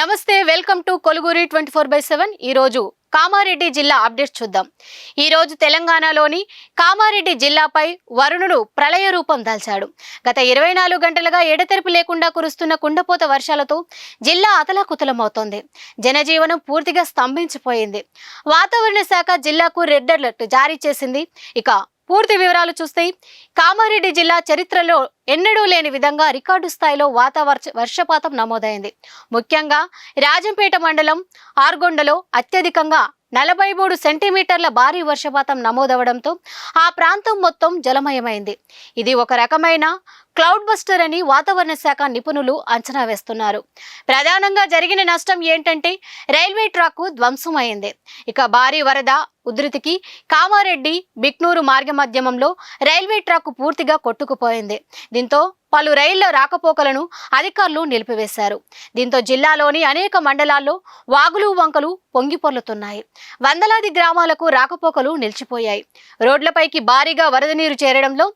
నమస్తే welcome to Koluguri twenty four by seven. ఈరోజు కామారెడ్డి జిల్లా అప్డేట్స్ చూద్దాం. ఈరోజు తెలంగాణలోని కామారెడ్డి జిల్లాపై వరుణుడు ప్రళయ రూపం దాల్చాడు. గత ఇరవై నాలుగు గంటలుగా ఎడతెరిపి లేకుండా కురుస్తున్న కుండపోత వర్షాలతో జిల్లా అతలాకుతలమవుతోంది. జనజీవనం పూర్తిగా స్తంభించిపోయింది. వాతావరణ శాఖ జిల్లాకు రెడ్ అలర్ట్ జారీ చేసింది. ఇక పూర్తి వివరాలు చూస్తే కామారెడ్డి జిల్లా చరిత్రలో ఎన్నడూ లేని విధంగా రికార్డు స్థాయిలో వాతావరణ వర్షపాతం నమోదైంది. ముఖ్యంగా రాజంపేట మండలం ఆర్గొండలో అత్యధికంగా నలభై మూడు సెంటీమీటర్ల భారీ వర్షపాతం నమోదవడంతో ఆ ప్రాంతం మొత్తం జలమయమైంది. ఇది ఒక రకమైన క్లౌడ్ బస్టర్ అని వాతావరణ శాఖ నిపుణులు అంచనా వేస్తున్నారు. ప్రధానంగా జరిగిన నష్టం ఏంటంటే రైల్వే ట్రాక్ ధ్వంసమైంది. ఇక భారీ వరద ఉధృతికి కామారెడ్డి బిక్నూరు మార్గ మధ్యమంలో రైల్వే ట్రాక్ పూర్తిగా కొట్టుకుపోయింది. దీంతో పలు రైళ్ళ రాకపోకలను అధికారులు నిలిపివేశారు. దీంతో జిల్లాలోని అనేక మండలాల్లో వాగులు వంకలు పొంగిపొర్లుతున్నాయి వందలాది గ్రామాలకు రాకపోకలు నిలిచిపోయాయి. రోడ్లపైకి భారీగా వరద నీరు చేరడంలో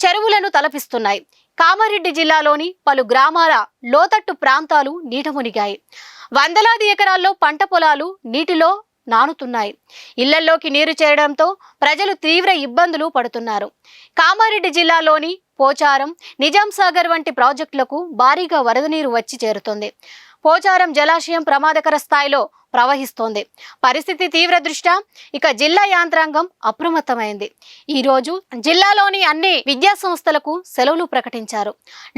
చెరువులను తలపిస్తున్నాయి. కామారెడ్డి జిల్లాలోని పలు గ్రామాల లోతట్టు ప్రాంతాలు నీట మునిగాయి. వందలాది ఎకరాల్లో పంట పొలాలు నీటిలో నానుతున్నాయి. ఇళ్ళల్లోకి నీరు చేరడంతో ప్రజలు తీవ్ర ఇబ్బందులు పడుతున్నారు. కామారెడ్డి జిల్లాలోని పోచారం నిజాం సాగర్ వంటి ప్రాజెక్టులకు భారీగా వరద నీరు వచ్చి చేరుతుంది. పోచారం జలాశయం ప్రమాదకర స్థాయిలో ప్రవహిస్తోంది. పరిస్థితి తీవ్ర దృష్ట్యా? ఇక జిల్లా యాంత్రాంగం అప్రమత్తమైంది. ఈ రోజు జిల్లాలోని అన్ని విద్యా సంస్థలకు సెలవులు ప్రకటించారు.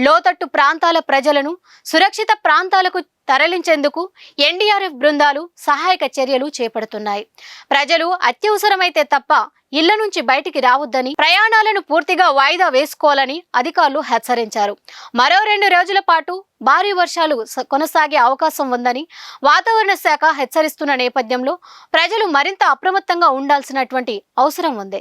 లోతట్టు ప్రాంతాల ప్రజలను సురక్షిత ప్రాంతాలకు తరలించేందుకు ఎన్డీఆర్ఎఫ్ బృందాలు సహాయక చర్యలు చేపడుతున్నాయి. ప్రజలు అత్యవసరమైతే తప్ప ఇళ్ళ నుంచి బయటికి రావద్దని ప్రయాణాలను పూర్తిగా వాయిదా వేసుకోవాలని అధికారులు హెచ్చరించారు. మరో రెండు రోజుల పాటు భారీ వర్షాలు కొనసాగే అవకాశం ఉందని వాతావరణ శాఖ హెచ్చరిస్తున్న నేపథ్యంలో ప్రజలు మరింత అప్రమత్తంగా ఉండాల్సినటువంటి అవసరం ఉంది.